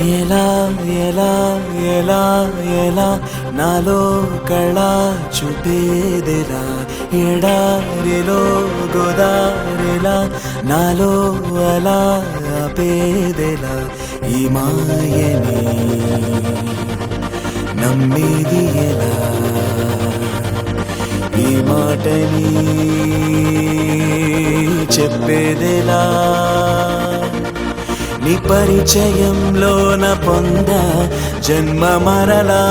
ఎలా ఎలా ఎలా ఎలా నాలో కళ చూపేదిలా? ఎడారిలో గోదారిలా నాలో అలా ఆపేదిలా? ఈ మాయని నమ్మేది ఎలా? ఈ మాటని చెప్పేదిలా? నీ పరిచయంలోన పొంద జన్మ మరలా.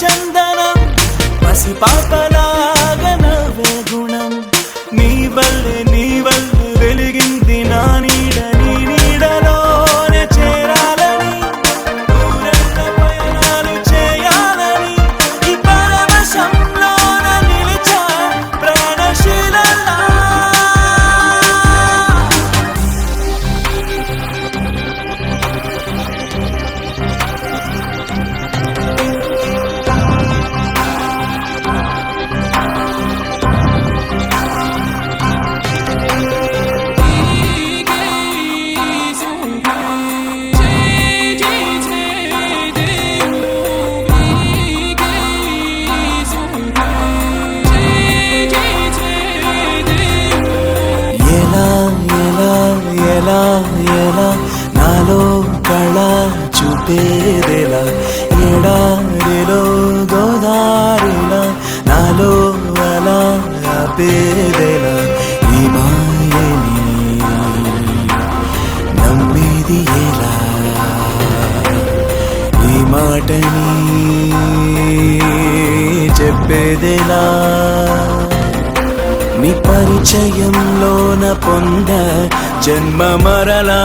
చందనం పసిపాపలాగ పసిపాపలాగా నవ్వే గుణం. నీ వల్లే నీ ఎడారిలో గోదారిల నాలో అలా ఆపేదెలా ఈ మాయని నమ్మేది ఎలా? ఈ మాటని చెప్పేదెలా? నీ పరిచయంలోన పొంద జన్మ మరలా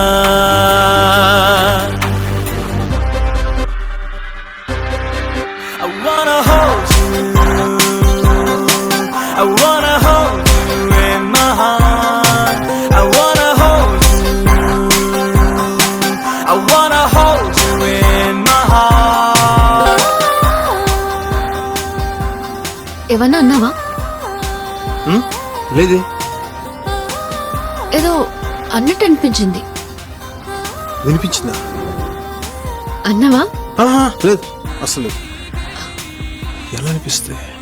ఏమన్నా అన్నావా? లేదే. ఏదో అన్నట్టు అనిపించింది. వినిపించిందా? అన్నావా? ఆహా, లేదు. అసలు ఎలా అనిపిస్తే?